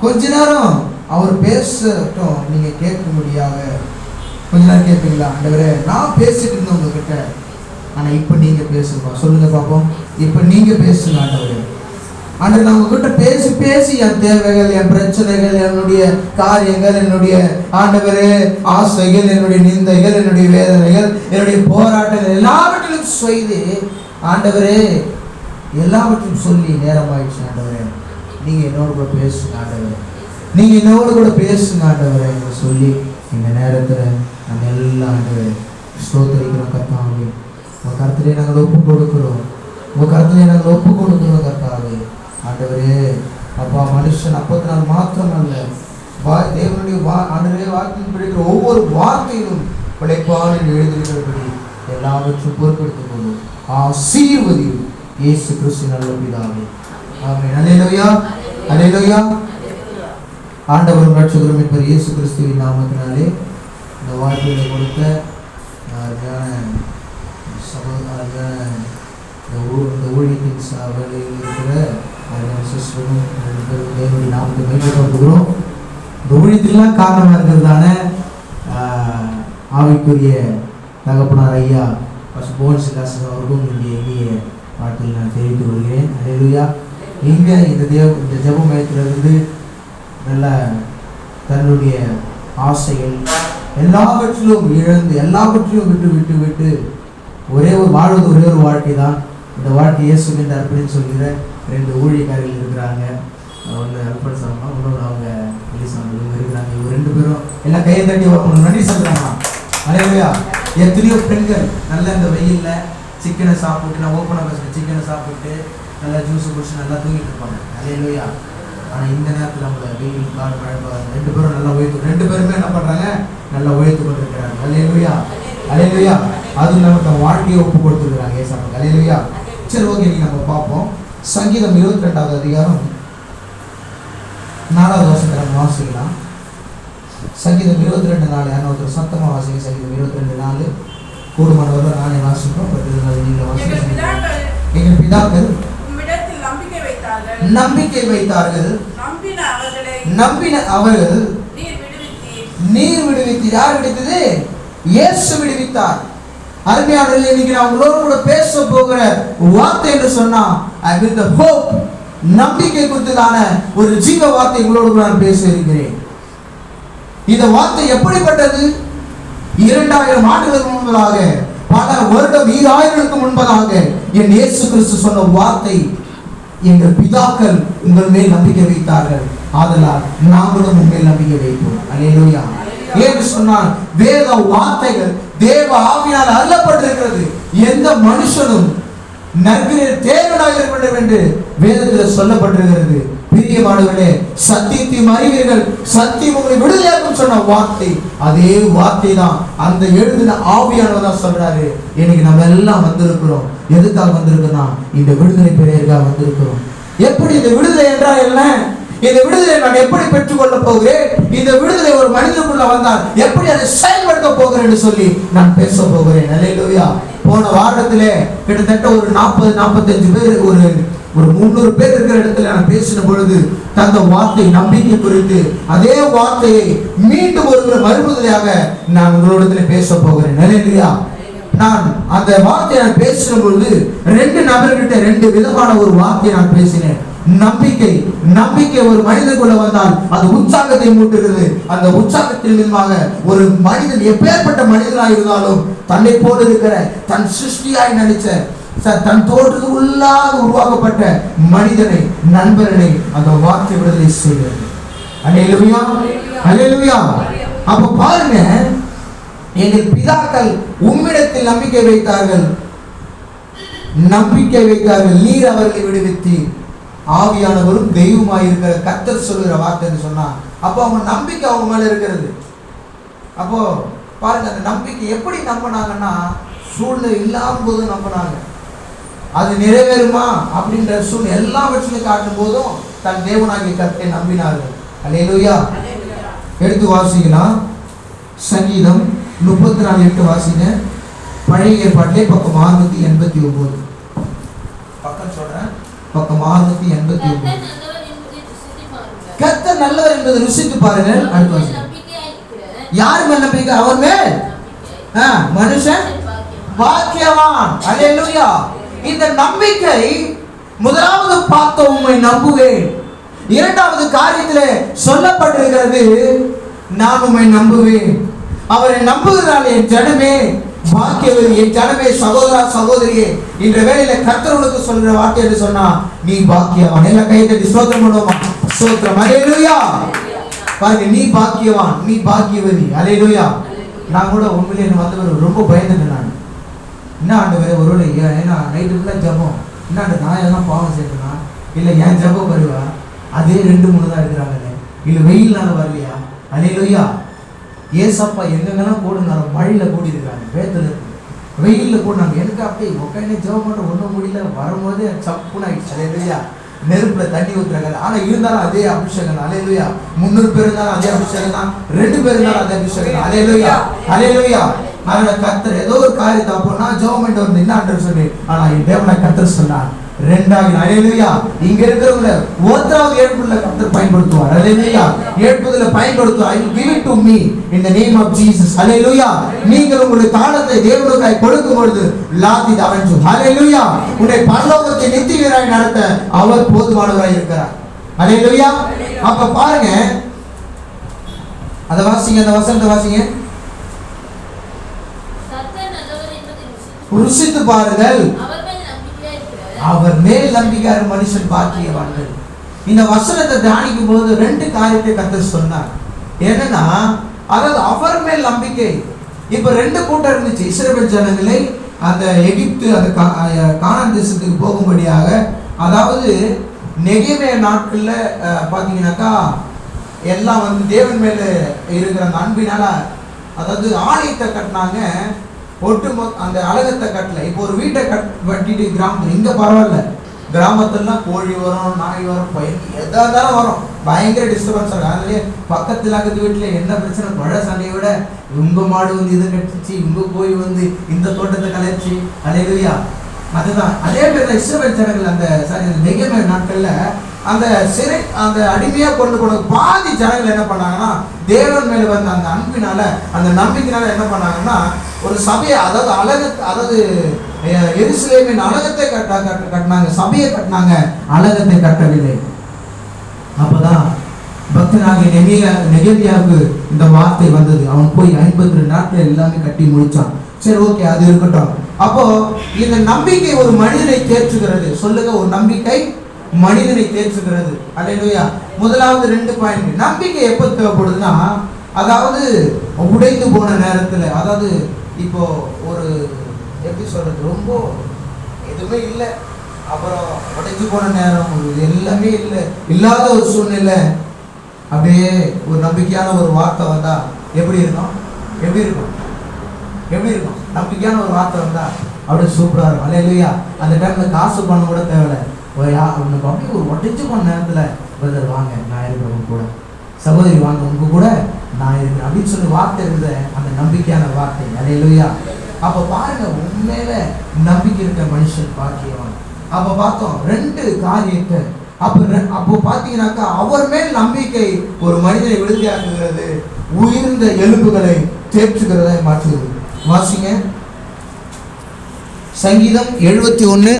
கொஞ்ச நேரம் அவர் பேசட்டும். நீங்க கேட்க முடியாத. கொஞ்ச நேரம் கேட்பீங்களா? ஆண்டவரே நான் பேசிட்டு இருந்தேன் உங்ககிட்ட. ஆனா இப்ப நீங்க பேசுங்க. சொல்லுங்க பாப்போம். இப்ப நீங்க பேசுங்க ஆண்டவரே. ஆண்டவர் நான் உங்ககிட்ட பேசி பேசி என் தேவைகள் என் பிரச்சனைகள் என்னுடைய காரியங்கள் என்னுடைய ஆண்டவரே ஆசைகள் என்னுடைய நிந்தைகள் என்னுடைய வேதனைகள் என்னுடைய போராட்டங்கள் எல்லாவற்றிலும் செய்து ஆண்டவரே எல்லாவற்றையும் சொல்லி நேரமாயிடுச்சு ஆண்டவரே. நீங்க என்னோட கூட பேசுங்க ஆண்டவரே நீங்க என்னோட கூட பேசுங்க ஆண்டவரே என்று சொல்லி இந்த நேரத்தில் நம்ம எல்லாம் ஆண்டவரே ஸ்தோத்தரிக்கிறோம் கர்த்தாவே. உங்க கருத்திலே நாங்கள் ஒப்பு கொடுக்குறோம். உங்க கருத்திலே நாங்கள் ஒப்பு கொடுக்குறோம் கர்த்தாவே. ஆண்டவரே அப்பா மனுஷன் அப்பத்தி நாள் மாத்திரம் அல்ல வா தேவனுடைய வா ஆண்டவரே வார்த்தையில் பிடிக்கிற ஒவ்வொரு வார்த்தையிலும் பிழைப்பானில் எழுதியிருக்கிறபடி எல்லாவற்றும் பொறுப்பெடுத்துக் கொள்ளும். ஆசீர்வதியும் இயேசு கிறிஸ்து நல்ல பிதாவே. ஆமென். அல்லேலூயா ஆண்டவரும் ரட்சகரும் இப்ப இயேசு கிறிஸ்துவின் நாமத்தினாலே இந்த வார்த்தைகளை கொடுத்த அருமையான இந்த ஊழியத்தின் வேலையில் இருக்கிற சிஸ்டரும் ரெண்டு பேரும் தேவனுடைய நாமத்தை மேம்படுத்துகிறோம் இந்த ஊழியத்துக்கெல்லாம் காரணமாக இருக்கிறதான ஆவிக்குரிய தகப்பனார் ஐயா பசு போன்ஸ் காசு அவர்களும் என்னுடைய இனிய வாழ்த்தில் நான் தெரிவித்துக் கொள்கிறேன். அல்லேலூயா எங்கே இந்த தேவ இந்த ஜப மையத்திலிருந்து நல்ல தன்னுடைய ஆசைகள் எல்லாவற்றிலும் இழந்து எல்லாவற்றையும் விட்டு விட்டு விட்டு ஒரே ஒரு வாழ்வது ஒரே ஒரு வாழ்க்கை தான் இந்த வாழ்க்கை இயேசு என்று அர்ப்பணித்து சொல்கிற ரெண்டு ஊழியக்காரர்கள் இருக்கிறாங்க. ஒன்று அல்பன் சாமா இன்னொன்று அவங்க எலிசாமி இவங்க இருக்கிறாங்க. இவங்க ரெண்டு பேரும் எல்லாம் கையை தட்டி ஒரு நன்றி சொல்கிறாங்க அலையா எத்தனையோ பெண்கள் நல்ல இந்த வெயிலில் சிக்கனை சாப்பிட்டு நான் ஓப்பனாக பேசுகிறேன் சிக்கனை சாப்பிட்டு நல்லா ஜூஸ் குடிச்சு நல்லா தூங்கிட்டு இருப்பாங்க. அலையிலோயா. ஆனால் இந்த நேரத்தில் நம்மள வெயில் கால் மழை ரெண்டு பேரும் நல்லா உயர்த்து ரெண்டு பேருமே என்ன பண்ணுறாங்க நல்லா உயர்த்து கொண்டிருக்கிறாங்க. அலையிலோயா. அலையிலோயா. அது நம்ம தன் வாழ்க்கையை ஒப்பு கொடுத்துருக்குறாங்க ஏசாமி அலையிலோயா. சரி ஓகே நீ நம்ம பார்ப்போம். சங்கீதம் இருபத்தி ரெண்டாவது அதிகாரம் நாலாவது வருஷத்தை நம்ம வாசிக்கலாம். சங்கீதம் இருபத்தி ரெண்டு நாலு யாரும் ஒருத்தர் சத்தமாக வாசிங்க. சங்கீதம் இருபத்தி ரெண்டு நாலு. கூடுமானவர்கள் நானே வாசிப்போம். பட் இருந்தாலும் நீங்கள் எங்கள் வாசிக்க எங்கள் பிதாக்கள் நம்பிக்கை வைத்தார்கள். நம்பின அவர்களை நீர் விடுவித்து யார் விடுவித்தது? இயேசு விடுவித்தார். அருமையானவர்களே இன்னைக்கு நான் உங்களோட கூட பேச போகிற வார்த்தை என்று சொன்னா வித் ஹோப் நம்பிக்கை குறித்ததான ஒரு ஜீவ வார்த்தை உங்களோடு கூட நான் பேச இருக்கிறேன். இந்த வார்த்தை எப்படிப்பட்டது? இரண்டாயிரம் ஆண்டுகளுக்கு முன்பதாக பல வருடம் ஈராயிரங்களுக்கு முன்பதாக என் இயேசு கிறிஸ்து சொன்ன வார்த்தை எங்கள் பிதாக்கள் உங்கள் மேல் நம்பிக்கை வைத்தார்கள். ஆதலால் நாங்களும் உங்கள் நம்பிக்கை வைப்போம். அலையலோயா ஏன்னு சொன்னால் வேத வார்த்தைகள் தேவ ஆவியால் அல்லப்பட்டிருக்கிறது எந்த மனுஷனும் நற்கிற தேவனாக இருக்க வேண்டும் என்று வேதத்தில் சொல்லப்பட்டிருக்கிறது. பிரியமானவர்களே சத்தியத்தை அறிவீர்கள் சத்தியம் உங்களை விடுதலையாக்கும் சொன்ன வார்த்தை. அதே வார்த்தை தான் அந்த எழுதின ஆவியானவர் தான் சொல்றாரு. இன்னைக்கு நம்ம எல்லாம் வந்திருக்கிறோம். எதுக்காக வந்திருக்கிறோம் இந்த விடுதலை பெரியர்களாக வந்திருக்கிறோம். எப்படி இந்த விடுதலை என்றால் என்ன? இந்த விடுதலை நான் எப்படி பெற்றுக்கொள்ள போகிறேன்? இந்த விடுதலை ஒரு மனிதனுக்குள்ள வந்தால் எப்படி அதை செயல்படுத்த போகிறேன் சொல்லி நான் பேச போகிறேன். அல்லேலூயா போன வாரத்திலே கிட்டத்தட்ட ஒரு நாற்பது நாற்பத்தஞ்சு பேர் ஒரு ஒரு முந்நூறு பேர் இருக்கிற இடத்துல நான் பேசின பொழுது தந்த வார்த்தை நம்பிக்கை குறித்து அதே வார்த்தையை மீண்டும் ஒரு மறுபுதலையாக நான் உங்களிடத்தில் பேச போகிறேன். அல்லேலூயா. நான் அந்த வார்த்தையை நான் பேசின பொழுது ரெண்டு நபர்கிட்ட ரெண்டு விதமான ஒரு வார்த்தையை நான் பேசினேன். நம்பிக்கை. நம்பிக்கை ஒரு மனிதனுக்குள்ள வந்தால் அது உற்சாகத்தை மூட்டுகிறது. அந்த உற்சாகத்தின் விதமாக ஒரு மனிதன் எப்பேற்பட்ட மனிதனாக இருந்தாலும் தன்னை போல இருக்கிற தன் சிருஷ்டியாய் நினைச்ச தன் தோற்றத்துக்கு உள்ளாக உருவாக்கப்பட்ட மனிதனை நண்பனை அந்த வார்த்தை விடுதலை செய்கிறது. அல்லேலூயா அல்லேலூயா. அப்ப பாருங்க எங்கள் பிதாக்கள் உம்மிடத்தில் நம்பிக்கை வைத்தார்கள். நம்பிக்கை வைத்தார்கள். நீர் அவர்களை விடுவித்து ஆவியானவரும் தெய்வமாக இருக்கிற கத்தர் சொல்லுகிற வார்த்தைன்னு சொன்னா அப்போ அவங்க நம்பிக்கை அவங்க மேலே இருக்கிறது. அப்போ பாருங்க அந்த நம்பிக்கை எப்படி நம்பினாங்கன்னா சூழ்நிலை இல்லாத போது நம்பினாங்க. அது நிறைவேறுமா அப்படின்ற சூழ்நிலை எல்லாவற்றையும் காட்டும் போதும் தன் தேவனாகிய கர்த்தரை நம்பினார்கள். அல்லேலூயா எடுத்து வாசிக்கலாம். சங்கீதம் முப்பத்தி நாலு எட்டு வாசிங்க. பழைய ஏற்பாட்டிலே பக்கம் அறுநூத்தி எண்பத்தி ஒன்பது பக்கம் சொல்றேன். பக்கம் அறுநூத்தி எண்பத்தி ஒன்பது கர்த்தர் நல்லவர் என்பதை ருசித்து பாருங்கள். பாருங்கள் அடுத்த. நம்பிக்கையாயிருக்கிற யார் மேல் நம்பிக்கை? அவர் மேல்? மனுஷன்? பாக்கியவான். அல்லேலூயா இந்த நம்பிக்கை முதலாவது பார்த்த உம்மை நம்புவேன். இரண்டாவது காரியத்தில் சொல்லப்பட்டிருக்கிறது நான் உம்மை நம்புவேன். அவரை நம்புகிறாள் என் ஜனமே பாக்கியவர் என் ஜனமே சகோதரா சகோதரியே இந்த வேலையில கர்த்தர்களுக்கு சொல்ற வார்த்தை என்று சொன்னா நீ பாக்கியவான். எல்லாம் கை தட்டி ஸ்தோத்திரம் பண்ணுவோமா? ஸ்தோத்திரம். அல்லேலூயா பாருங்க நீ பாக்கியவான் நீ பாக்கியவதி அல்லேலூயா நான் கூட உண்மையிலே வந்தவர் ரொம்ப பயந்துட்டேன் நான். என்ன ஆண்டவரே ஒருவேளை ஐயா ஏன்னா நைட்டு ஃபுல்லாக ஜபம். என்ன ஆண்டு நான் எதனா பாவம் செய்யணும்னா இல்லை ஏன் ஜபம் வருவா? அதே ரெண்டு மூணு தான் இருக்கிறாங்களே. இல்லை வெயில்னால வரலையா? அலையிலையா. ஏசப்பா எங்கெங்கெல்லாம் கூடுனால மழையில் கூடி வேத்தில் வேத்துல வெயிலில் கூடினாங்க. எனக்கு அப்படியே உட்காந்து ஜபம் பண்ணுற ஒன்றும் முடியல. வரும்போது சப்புன்னு ஆயிடுச்சு. அலையிலையா. நெருப்பில் தண்ணி ஊத்துறாங்க ஆனா இருந்தாலும் அதே அபிஷேகம் அலையிலையா. முந்நூறு பேர் இருந்தாலும் அதே அபிஷேகம் தான். ரெண்டு பேர் இருந்தாலும் அதே அபிஷேகம் அலையிலையா. அலையிலையா. அதனால் கத்தர் ஏதோ ஒரு காரியத்தை அப்போனா ஜோமெண்ட் வந்து என்ன ஆண்டவர் சொல்லி ஆனா என் தேவனை கத்தர் சொன்னார். ரெண்டாவது அலையிலையா இங்க இருக்கிறவங்க ஒருத்தராவது ஏற்புல கத்தர் பயன்படுத்துவார். அலையிலையா ஏற்புதல பயன்படுத்துவார். I give it to me இந்த நேம் ஆஃப் ஜீசஸ் அலையிலோயா நீங்கள் உங்களுடைய காலத்தை தேவனுக்காய் கொடுக்கும் பொழுது லாத்தி அவஞ்சு அலையிலோயா உன்னை பரலோகத்தை நித்தியராய் நடத்த அவர் போதுமானவராய் இருக்கிறார். அலையிலோயா அப்ப பாருங்க. அத வாசிங்க அந்த வசனத்தை வாசிங்க கர்த்தர் நல்லவர் என்பதை ருசித்து பாருங்கள். அவர் மேல் நம்பிக்கையார் மனுஷன் பாக்கியவான்கள். இந்த வசனத்தை தியானிக்கும் போது ரெண்டு காரியத்தை கத்தர் சொன்னார். என்னன்னா அதாவது அவர் மேல் நம்பிக்கை. இப்ப ரெண்டு கூட்டம் இருந்துச்சு. இஸ்ரேல் ஜனங்களை அந்த எகிப்து அந்த கா- அஹ் கானான் தேசத்துக்கு போகும்படியாக அதாவது நெகிமே நாட்கள்ல அஹ், பாத்தீங்கன்னாக்கா எல்லாம் வந்து தேவன் மேல இருக்கிற அந்த அன்பினால அதாவது ஆலயத்தை கட்டினாங்க. ஒட்டுமொத்த அந்த அழகத்தை கட்டல. இப்போ ஒரு வீட்டை கட் வட்டிட்டு கிராமத்தில் இங்கே பரவாயில்ல. கிராமத்துலலாம் கோழி வரும் நாய் வரும் பையன் எதாக இருந்தாலும் வரும். பயங்கர டிஸ்டர்பன்ஸ் ஆகும் அதுலேயே பக்கத்தில் அக்கத்து வீட்டில் என்ன பிரச்சனை? பழ சண்டையை விட இவங்க மாடு வந்து இதை கட்டிச்சு இவங்க போய் வந்து இந்த தோட்டத்தை கலைச்சு அலையிலையா அதுதான். அதே பேர் தான் இஸ்ரவேல் ஜனங்கள் அந்த சாரி நெகமே நாட்களில் அந்த சிறை அந்த அடிமையாக கொண்டு போன பாதி ஜனங்கள் என்ன பண்ணாங்கன்னா தேவன் மேலே வந்த அந்த அன்பினால அந்த நம்பிக்கையினால் என்ன பண்ணாங்கன்னா ஒரு சபையை அதாவது அழகு அதாவது அஹ், எருசலேமின் அழகத்தை கட்ட கட்ட- கட்டினாங்க சபையை கட்டினாங்க அழகத்தை கட்டவில்லை. அப்போதான் பக்தனாகிய நெகிய நெகேமியாவுக்கு இந்த வார்த்தை வந்தது. அவன் போய் ஐம்பத்தி ரெண்டு நாட்கள் எல்லாமே கட்டி முடிச்சான். சரி ஓகே அது இருக்கட்டும். அப்போ இந்த நம்பிக்கை ஒரு மனிதனை தேற்றுகிறது. சொல்லுங்க ஒரு நம்பிக்கை. மனிதனை தேற்றுகிறது. அல்லேலூயா முதலாவது ரெண்டு பாயிண்ட் நம்பிக்கை எப்போ தேவைப்படுதுன்னா அதாவது உடைந்து போன நேரத்தில் அதாவது இப்போ ஒரு எப்படி சொல்றது ரொம்ப எதுவுமே இல்லை. அப்புறம் உடைஞ்சு போன நேரம் எல்லாமே இல்லை. இல்லாத ஒரு சூழ்நிலை அப்படியே ஒரு நம்பிக்கையான ஒரு வார்த்தை வந்தா எப்படி இருக்கும்? எப்படி இருக்கும்? எப்படி இருக்கும்? நம்பிக்கையான ஒரு வார்த்தை வந்தா அப்படியே சூப்பராக இருக்கும். அல்லையா அந்த டைம்ல காசு பணம் கூட தேவையில்லை. ஒரு யா- உனக்கு ஒரு உடைஞ்சு போன நேரத்துல பிரதர் வாங்க நான் இருக்கிறேன் உங்க கூட. சகோதரி வாங்க உங்க கூட நான் இருக்கிறேன் அப்படின்னு சொல்லி வார்த்தை இருந்த அந்த நம்பிக்கையான வார்த்தை. அல்லையா அப்ப பாருங்க உண்மையில நம்பிக்கை இருக்க மனுஷன் பாக்கியவன். அப்ப பார்த்தோம் ரெண்டு காரியத்தை. அப்போ அப்போ பாத்தீங்கன்னாக்கா அவர் மேல் நம்பிக்கை ஒரு மனிதனை விடுதியாக்குகிறது உயிர்ந்த எலும்புகளை தேற்றுகிறதை மாற்றுகிறது. வாசிங்க. சங்கீதம் எழுபத்தி ஒன்று